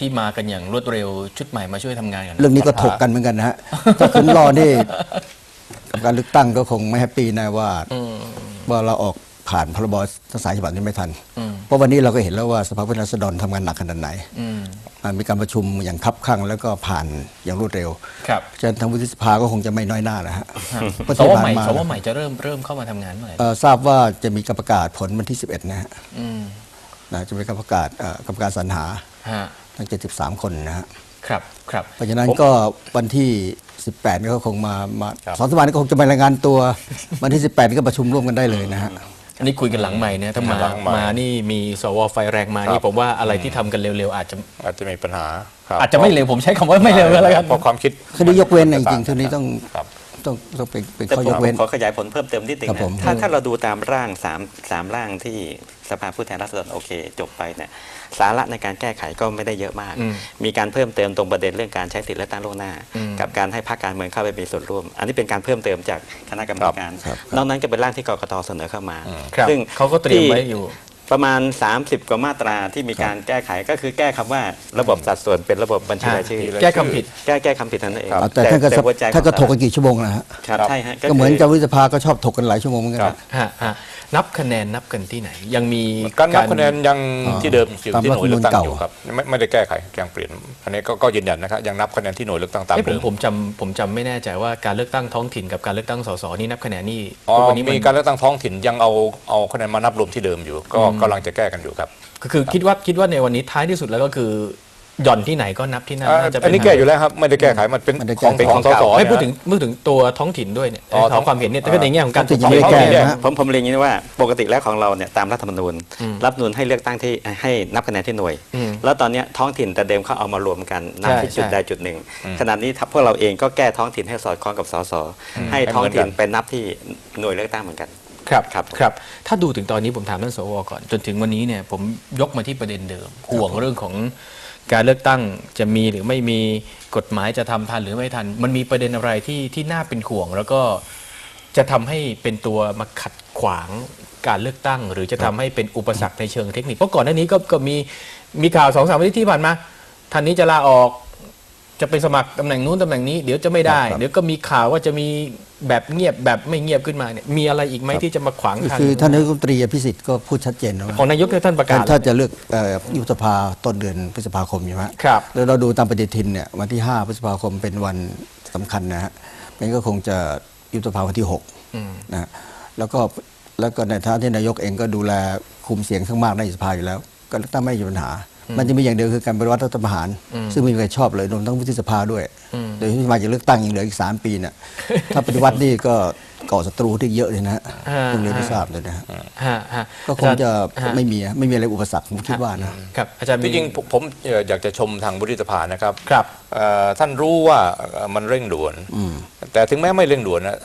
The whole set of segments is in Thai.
ที่มากันอย่างรวดเร็วชุดใหม่มาช่วยทำงานกัน เรื่องนี้ก็ถกกันเหมือนกันนะฮะถ้าคุณรอนี่กับการเลือกตั้งก็คงไม่แฮปปี้แนะว่าว่าเราออกผ่านพรบทั้งสายฉบับนี้ไม่ทัน เพราะวันนี้เราก็เห็นแล้วว่าสภาผู้แทนราษฎรทำงานหนักขนาดไหนอืมอ่ามีการประชุมอย่างคับคั่งแล้วก็ผ่านอย่างรวดเร็วครับฉะนั้นทางวุฒิสภาก็คงจะไม่น้อยหน้านะฮะเพราะสที่วผ่าใหนม่มาสวใหม่จะเริ่มเริ่มเข้ามาทำงานเมื่อไหร่เอ่อทราบว่าจะมีการประกาศผลวันที่ 11 นะฮะอืมนะจะมีการประกาศเอ่อกรรมการสรรหาฮะ ทั้ง 73 คนนะฮะครับครับเพราะฉะนั้นก็วันที่ 18 ก็คงมามาครับสองสามวันก็คงจะมารายงานตัว วันที่ 18 ก็ประชุมร่วมกันได้เลยนะฮะอันนี้คุยกันหลังใหม่นะถ้ามาหลังใหม่มานี่มีสวไฟแรงมาครับนี่ผมว่าอะไรที่ทำกันเร็วๆอาจจะอาจจะมีปัญหาครับอาจจะไม่เร็วผมใช้คำว่าไม่เร็วก็แล้วกันเพราะความคิดคดียกเว้นเนี่ยจริงๆเท่านี้ต้องครับ ต้องต้องเป็นเป็นแต่ข้อผมยกเว้นขอขยายผลเพิ่มเติมนิดนึงครับผมนะถ้าถ้าเราดูตามร่างสามสามร่างที่สภาผู้แทนราษฎรโอเค จบไปเนี่ยสาระในการแก้ไขก็ไม่ได้เยอะมากอืมมีการเพิ่มเติมตรงประเด็นเรื่องการใช้สิทธิ์เลือกตั้งล่วงหน้าอืมกับการให้พรรคการเมืองเข้าไปมีส่วนร่วม อันนี้เป็นการเพิ่มเติมจากคณะกรรมการครับนอกนั้นก็เป็นร่างที่กกตเสนอเข้ามาครับซึ่งเขาก็เตรียมไว้อยู่ ประมาณ 30 กว่ามาตราที่มีการแก้ไขก็คือแก้คำว่าระบบสัดส่วนเป็นระบบบัญชีรายชื่อแก้คำผิดแก้แก้คำผิดเท่านั้นเองครับแต่ท่านก็หัวใจท่านก็ของถกกันกี่ชั่วโมงนะฮะครับใช่ฮะก็เหมือนคืเจ้าวุฒิสภาก็ชอบถกกันหลายชั่วโมงเหมือนกันครับนะฮะฮะนับคะแนนนับกันที่ไหน ยังมีการนับคะแนนยังอ่าที่เดิมอยู่ตามที่หน่วยเลือกตั้งรัฐธรรมนูญอยู่เก่าครับไม่ไม่ได้แก้ไขยังเปลี่ยนอันนี้ก็ก็ยืนยันนะครับยังนับคะแนนที่หน่วยเลือกตั้งตามเอ้ยผเดิมมผมจำผมจำไม่แน่ใจว่าการเลือกตั้งท้องถิ่นกับการเลือกตั้งสสนี่นับคะแนนนี่อ๋อทุกวันนี้นมีการเลือกตั้งท้องถิ่นยังเอาเอาคะแนนมานับรวมที่เดิมอยู่ ก็กำลังจะแก้กันอยู่ครับก็คือคิดว่าคิดว่าในวันนี้ท้ายที่สุดแล้วก็คือ หย่อนที่ไหนก็นับที่นั่นอ่าน่าจะเป็อันนี้แก้อยู่แล้วครับไม่ได้แก้ไขมันเป็นไม่ได้ขแก้องไขของสสไม่เนี่ยพูดถึงพูดถึงตัวท้องถิ่นด้วยเนี่ยอ๋อขอความเห็นเนี่ยแต่ก็ในแง่ของการท้องถิ่นยังไม่ได้ตรวจสอบแก้เนี่ยนะฮะผมผมเรียนอย่างนี้ว่าปกติแล้วของเราเนี่ยตามรัฐธรรมนูญอืมรัฐธรรมนูญให้เลือกตั้งที่ให้นับคะแนนที่หน่วยอืมแล้วตอนเนี้ยท้องถิ่นแต่เดิมเขาเอามารวมกันนับใช่ที่จุดใช่ใดจุดหนึ่งขณะนี้พวกเราเองก็แก้ท้องถิ่นให้สอดคล้องกับสสให้ท้องถิ่นไปนับที่หน่วยเลือกตั้งเหมือนกัน ครับครับครับ ถ้าดูถึงตอนนี้ผมถามท่านสวก่อน จนถึงวันนี้เนี่ยผมยกมาที่ประเด็นเดิม ห่วงเรื่องของการเลือกตั้งจะมีหรือไม่มีกฎหมายจะทำทันหรือไม่ทัน มันมีประเด็นอะไรที่ที่น่าเป็นห่วง แล้วก็จะทำให้เป็นตัวมาขัดขวางการเลือกตั้ง หรือจะทำให้เป็นอุปสรรคในเชิงเทคนิคเพราะก่อนหน้านี้ก็ก็มีมีข่าวสองสามวันที่ผ่านมาท่านนี้จะลาออก จะไปสมัครตำแหน่งนู้นตำแหน่งนี้เดี๋ยวจะไม่ได้ ครับ เดี๋ยวก็มีข่าวว่าจะมีแบบเงียบแบบไม่เงียบขึ้นมาเนี่ยมีอะไรอีกไหมที่จะมาขวางทางคือท่านนายกรัฐมนตรีอภิสิทธิ์ก็พูดชัดเจนนะว่าของนายกเนี่ยท่านประกาศถ้าจะเลือกเอ่อยุบสภาต้นเดือนพฤษภาคมใช่ไหมฮะครับ แล้วเราดูตามปฏิทินเนี่ยวันที่ 5 พฤษภาคมเป็นวันสำคัญนะฮะมันก็คงจะยุบสภาวันที่อืม6นะฮะแล้วก็แล้วก็ในฐานะที่นายกเองก็ดูแลคุมเสียงข้างมากในสภาอยู่แล้ว ก็ตั้งไม่มีปัญหา มันจะมีอย่างเดียวคือการปฏิวัติรัฐประหาร ซึ่งไม่มีใครชอบเลยรวมทั้งวุฒิสภาด้วย โดยที่มาจากเลือกตั้งยังเหลืออีก 3 ปีเนี่ยถ้าปฏิวัตินี่ก็ก่อศัตรูที่เยอะเลยนะฮะอ่าเพิ่งเรียนได้ทราบเลยนะฮะฮะฮะก็คงจะอาจารย์ฮไม่มีไม่มีอะไรอุปสรรคผมคิดว่านะครับอาจารย์จมีริงๆผมผมเอ่ออยากจะชมทางวุฒิสภานะครับครับเอ่อท่านรู้ว่าเอ่อมันเร่งด่วนอืมแต่ถึงแม้ไม่เร่งด่วนนะ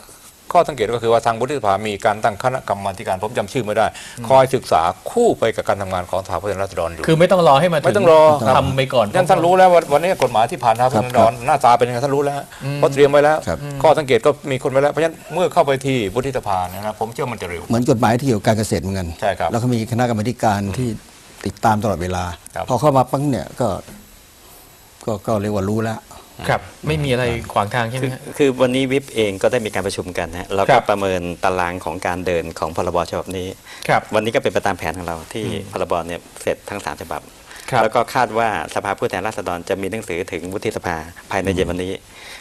ข้อสังเกตก็คือว่าทางวุฒิสภามีการตั้งคณะกรรมาธิการผมจำชื่อไม่ได้ คอยศึกษาคู่ไปกับการทำงานของสภาผู้แทนราษฎรอยู่ คือไม่ต้องรอให้มาถึไม่ต้องรอครับ ทำไปก่อนท่านท่านรู้แล้วว่าวันนี้กฎหมายที่ผ่านทางผู้แทนราษฎรหน้าตาเป็นยังไงท่านรู้แล้วเพราะเตรียมไว้แล้วครับ ข้อสังเกตก็มีคนไว้แล้วเพราะฉะนั้นเมื่อเข้าไปที่วุฒิสภาเนี่ยนะผมเชื่อมันจะเร็ว เหมือนกฎหมายที่เกี่ยวกับการเกษตรเหมือนกัน ใช่ครับแล้วก็มีคณะกรรมาธิการที่ติดตามตลอดเวลา ครับ พอเข้ามาปั้งเนี่ยก็ก็ก็เรียกว่ารู้แล้ว ครับ ไม่มีอะไรขวางทางใช่ไหมคือฮะคือวันนี้วิปเองก็ได้มีการประชุมกันนะฮะแล้วครัก็บประเมินตารางของการเดินของพรบฉบับนี้ครับวันนี้ก็เป็นไปตามแผนของเราที่พรบเนี่ยเสร็จทั้งสามฉบับครับ แล้วก็คาดว่าสภาผู้แทนราษฎรจะมีหนังสือถึงวุฒิสภาภายในเย็นวันนี้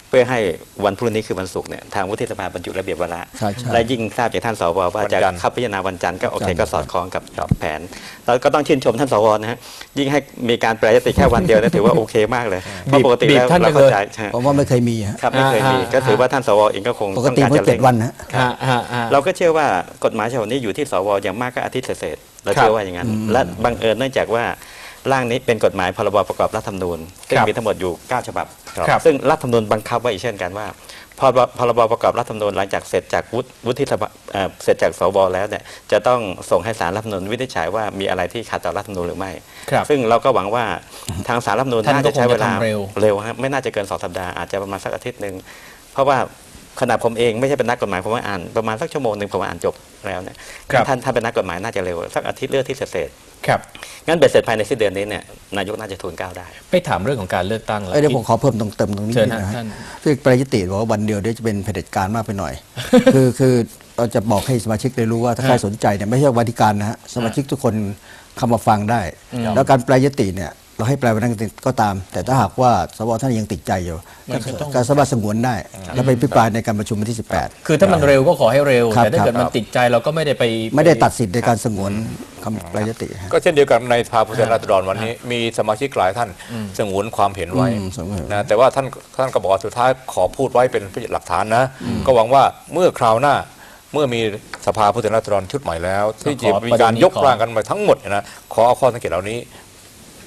เพื่อให้วันพรุ่งนี้คือวันศุกร์เนี่ยทางวุฒิสภาบรรจุระเบียบวาระใช่ใช่และยิ่งทราบจากท่านสวว่าจะวันจันทร์เข้าพิจารณาวันจันทร์ก็โอเควันจันทร์ก็สอดคล้องกับแผนแล้วก็ต้องชื่นชมท่านสวนะฮะยิ่งให้มีการแปรยติแค่วันเดียวเนะถือว่าโอเคมากเลยเพราะปกติบีบแล้วท่านเราไปเลยเข้าใจใช่เพราะว่าไม่เคยมีฮะครับไม่เคยมีอ่าก็ถืออ่าว่าท่านสวเองก็คงปกต้องติการเมื่จะอเจ็เร่ดงวันฮะฮะฮะฮะเราก็เชื่อว่ากฎหมายฉบับนี้อยู่ที่สวอย่างมากก็อาทิตย์เศษๆเราครับเชื่อว่าอย่างนั้น และบังเอิญเนื่องจากว่า ร่างนี้เป็นกฎหมายพรบประกอบรัฐธรรมนูญซึ่งครับมีทั้งหมดอยู่ 9 ฉบับครับ ซึ่งรัฐธรรมนูญบังคับไว้อีกเช่นกันว่าพรบพรบประกอบรัฐธรรมนูญหลังจากเสร็จจากวุฒิวุฒิสภาเอ่อเสร็จจากสวแล้วเนี่ยจะต้องส่งให้สารรัฐธรรมนูญวินิจฉัยว่ามีอะไรที่ขัดต่อรัฐธรรมนูญหรือไม่ครับซึ่งเราก็หวังว่าทางสารรัฐธรรมนูญท่านน่าจะใช้เวลาก็คงจะทำเร็วเร็วครับไม่น่าจะเกินสองสัปดาห์อาจจะประมาณสักอาทิตย์หนึ่งเพราะว่า ขนาดผมเองไม่ใช่เป็นนักกฎหมายผมว่าอ่านประมาณสักชั่วโมงหนึ่งผมอ่านจบแล้วเนี่ยครับท่านท่านเป็นนักกฎหมายน่าจะเร็วสักอาทิตย์เลือกที่เศษครับๆงั้นเบ็ดเสร็จภายในสิ้นเดือนนี้เนี่ยนายกน่าจะทูลเกล้าได้ไปถามเรื่องของการเลือกตั้งแล้วเอ้ยเดี๋ยวผมขอเพิ่มตรงเติมตรงนี้เชิญนิดฮะนะฮะท่านคือประยติบอกว่าวันเดียวเดี๋ยวจะเป็นเผด็จการมากไปหน่อย คือคือเราจะบอกให้สมาชิกได้รู้ว่าถ้าใครสนใจเนี่ยไม่ใช่วันธิการนะฮะสมาชิกทุกคนเข้ามาฟังได้ แล้วการแปลยติเนี่ย เราให้แปลวันนั้นก็ตาม แต่ถ้าหากว่าสวท่านยังติดใจอยู่มันก็ต้องการสามารถสงวนได้ แล้วไปพิปรายในการประชุมวันที่ 18 คือถ้ามันเร็วก็ขอให้เร็วครับแต่ถ้าเกิดครับมันติดใจเราก็ไม่ได้ไป ไม่ได้ตัดสิทธิ์ในการสงวนคำแปลยติฮะก็เช่นเดียวกันในสภาผู้แทนราษฎรวันนี้ มีสมาชิกหลายท่านสงวนความเห็นไว้อืมสงวนนะแต่ว่าท่านท่านก็บอกว่าสุดท้ายขอพูดไว้เป็นหลักฐานนะ ก็หวังว่าเมื่อคราวหน้าเมื่อมีสภาผู้แทนราษฎรชุดใหม่แล้ว ที่จะมีการยกร่างกันมาทั้งหมดเนี่ยนะขอเอาข้อสังเกตเหล่านี้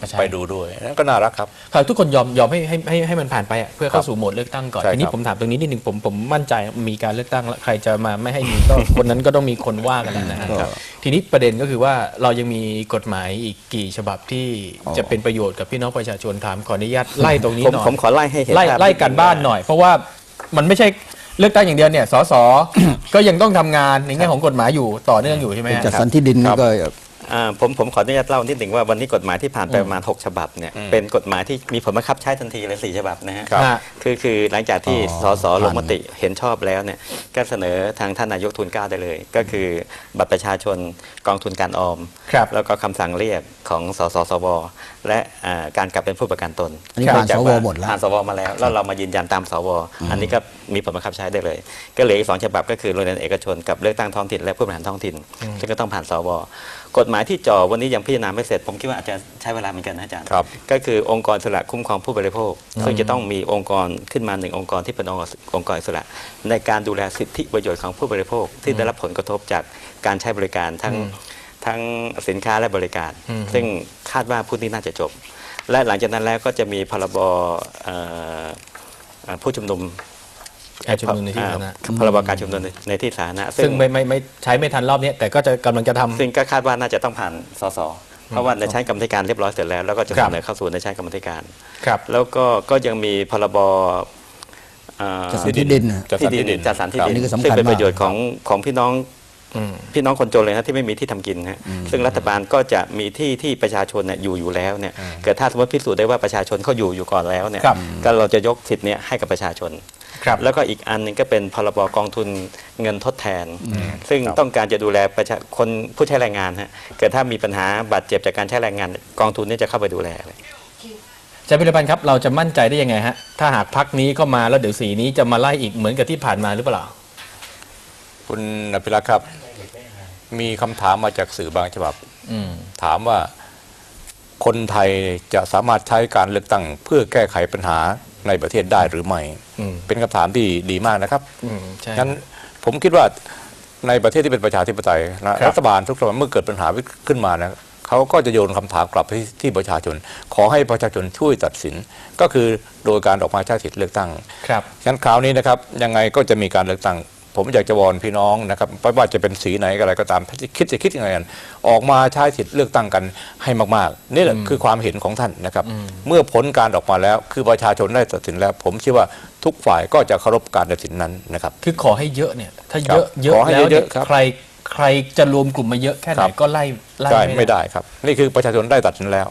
ใช่ ไปดูด้วยนั่นก็น่ารักครับ ครับทุกคนยอมยอมให้ให้ให้ให้มันผ่านไปอะเพื่อเข้าครับสู่โหมดเลือกตั้งก่อนใช่ทีนี้ครับผมถามตรงนี้นิดหนึ่งผมผมมั่นใจมีการเลือกตั้งแล้วใครจะมาไม่ให้มีก็ คนนั้นก็ต้องมีคนว่ากันแหละนะฮะครับ ทีนี้ประเด็นก็คือว่าเรายังมีกฎหมายอีกกี่ฉบับที่อ๋อจะเป็นประโยชน์กับพี่น้องประชาชนถามขออนุญาตไล่ตรงนี้ผมหน่อยผมขอไล่ให้เห็นไล่ภาพไล่กันบ้านหน่อย เพราะว่ามันไม่ใช่เลือกตั้งอย่างเดียวเนี่ยสส ก็ยังต้องทำงานในแง่ของกฎหมายอยู่ต่อเนื่องอยู่ใช่ไหมฮะ จัดสรรที่ดินนี่ก็ อ่าผมผมขออนุญาตเล่านิดหนึ่งว่าวันนี้กฎหมายที่ผ่านไปประมาณ 6 ฉบับเนี่ยเป็นกฎหมายที่มีผลบังคับใช้ทันทีเลยสี่ฉบับนะฮะครับฮะคือคือหลังจากที่อ๋อสสลงมติเห็นชอบแล้วเนี่ยก็เสนอทางท่านนายกทุนเกล้าได้เลย ก็คือบัตรประชาชนกองทุนการออม ครับ แล้วก็คำสั่งเรียกของสสสว และอ่าการกลับเป็นผู้ประกันตนอันนี้ผ่านเจกสวหมดแล้วผ่านสวมาแล้ว แล้วเรามายืนยันตามสว อันนี้ก็มีผลบังคับใช้ได้เลย ก็เหลืออีกสองฉบับก็คือโรงเรียนเอกชนกับเลือกตั้งท้องถิ่นและผู้บริหารท้องถิ่นซึ่งก็ต้องผ่านสว กฎหมายที่จ่อวันนี้ยังพิจารณาไม่เสร็จ ผมคิดว่าอาจจะใช้เวลาเหมือนกันนะอาจารย์ครับก็คือองค์กรอิสระคุ้มครองผู้บริโภค ซึ่งจะต้องมีองค์กรขึ้นมาหนึ่งองค์กรที่เป็นองค์กรองค์กรอิสระในการดูแลสิทธิประโยชน์ของผู้บริโภค ที่ได้รับผลกระทบจากการใช้บริการทั้งทั้งสินค้าและบริการ ซึ่งคาดว่าผู้นี้น่าจะจบ และหลังจากนั้นแล้วก็จะมีพรบเอ่อเอ่อผู้ชุมนุมการชุมนุมในที่สาธารณะอ่าพรบการชุมนุมในในที่สาธารณะซึ่งไม่ไม่ไม่ใช้ไม่ทันรอบนี้แต่ก็จะกำลังจะทำซึ่งก็คาดว่าน่าจะต้องผ่านสสเพราะว่าในชั้นกรรมธิการเรียบร้อยเสร็จแล้วแล้วก็จะครัเสบนอเข้าสู่ในชั้นกรรมธิการครับ แล้วก็ก็ยังมีพรบเอ่อจัดสรรที่ดินนะจัดสรรที่ที่ดิดินนจัดสรรที่ครับดินอันนี้ก็สำคัญซึ่งเป็นมากประโยชน์ของของพี่น้องอืม พี่น้องคนจนเลยนะที่ไม่มีที่ทำกินนะฮะซึ่งรัฐบาลก็จะมีที่ที่ประชาชนเนี่ยอยู่อยู่แล้วเนี่ยเกิดถ้าสมมติพิสูจน์ได้ว่าประชาชนเขาอยู่อยู่ก่อนแล้วเนี่ยครับก็เราจะยกสิทธิ์เนี้ยให้กับประชาชนครับแล้วก็อีกอันหนึงก็เป็นพรบกองทุนเงินทดแทน ซึ่งต้องการจะดูแลประชาคนผู้ใช้แรงงานฮะเกิดถ้ามีปัญหาบาดเจ็บจากการใช้แรงงาน กองทุนนี้จะเข้าไปดูแลเลยอาจารย์พิรพันธ์ครับเราจะมั่นใจได้ยังไงฮะถ้าหากพักนี้เข้ามาแล้วเดี๋ยวสีนี้จะมาไล่อีกเหมือนกับที่ผ่านมาหรือเปล่า คุณอภิรักษ์ครับ มีคำถามมาจากสื่อบางฉบับอืมถามว่าคนไทยจะสามารถใช้การเลือกตั้งเพื่อแก้ไขปัญหาในประเทศได้หรือไม่อืมเป็นคำถามที่ดีมากนะครับอืมใช่งั้นผมคิดว่าในประเทศที่เป็นประชาธิปไตยนะครับรัฐบาลทุกรัฐบาลเมื่อเกิดปัญหาขึ้นมานะเขาก็จะโยนคำถามกลับไปที่ที่ประชาชน ขอให้ประชาชนช่วยตัดสิน ก็คือโดยการออกมาใช้สิทธิ์เลือกตั้งครับฉะนั้นคราวนี้นะครับยังไงก็จะมีการเลือกตั้ง ผมอยากจะวอนพี่น้องนะครับไม่ว่าจะเป็นสีไหนก็อะไรก็ตามคิดจะคิดยังไงกันออกมาใช้สิทธิ์เลือกตั้งกันให้มากๆนี่แหละคือความเห็นของท่านนะครับ เมื่อผลการออกมาแล้ว คือประชาชนได้ตัดสินแล้ว ผมเชื่อว่าทุกฝ่ายก็จะเคารพการตัดสินนั้นนะครับ คือขอให้เยอะเนี่ย ถ้าครับเยอะเยอะขอให้แล้วเยเนี่ยอะๆครับใครใครจะรวมกลุ่มมาเยอะแค่ไหนครับก็ไล่ไล่ใช่ไม่ได้ครับ นี่คือประชาชนได้ตัดสินแล้ว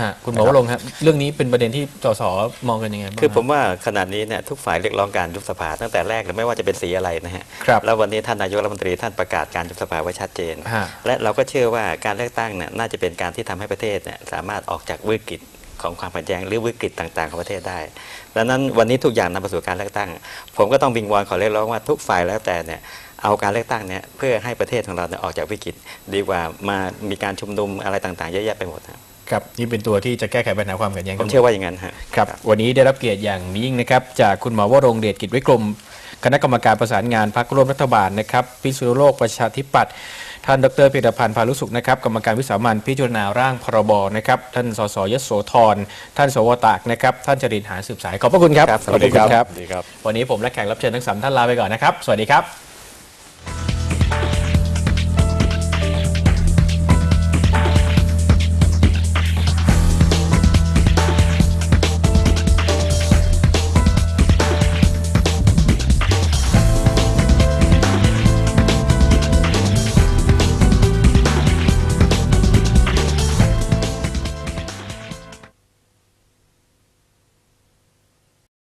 ฮะคุณหมอวรงค์ครับเรื่องนี้เป็นประเด็นที่สสมองกันยังไงบ้างคือผมฮะว่าขนาดนี้เนี่ยทุกฝ่ายเรียกร้องการยุบสภาตั้งแต่แรกเลยไม่ว่าจะเป็นสีอะไรนะฮะครับแล้ววันนี้ท่านนายกรัฐมนตรีท่านประกาศการยุบสภาไว้ชัดเจน ฮะ และเราก็เชื่อว่าการเลือกตั้งเนี่ยน่าจะเป็นการที่ทำให้ประเทศเนี่ยสามารถออกจากวิกฤตของความขัดแย้งหรือวิกฤตต่างๆของประเทศได้ดังนั้นวันนี้ทุกอย่างนำไปสู่การเลือกตั้ง ผมก็ต้องวิงวอนขอเรียกร้องว่าทุกฝ่ายแล้วแต่เนี่ยเอาการเลือกตั้งเนี่ยเพื่อให้ประเทศของเราเนี่ยออกจากวิกฤต ดีกว่ามามีการชุมนุมอะไรต่างๆเยอะแยะไปหมดครับ ครับนี่เป็นตัวที่จะแก้ไขปัญหาความขัดแย้งผทั้มงหมด เชื่อว่าอย่างนั้นฮะ ครับวันนี้ได้รับเกียรติอย่างยิ่งนะครับ จากคุณหมอวรงค์เดชกิจวิกรม คณะกรรมการประสานงานพรรคร่วมรัฐบาลนะครับพิษณุโลกประชาธิปัตย์ท่านดรพิรพันธ์พาลุสุขนะครับกรรมการวิสามันพิจารณาร่างพรบนะครับท่านสสยโสธรท่านสวตากนะครับท่านจรินหาสืบสายขอบพระคุณครับครับขอบพระคุณสวัสดีครับวันนี้ผมและแขกรับเชิญทั้งสามท่านลาไปก่อนนะครับ สวัสดีครับ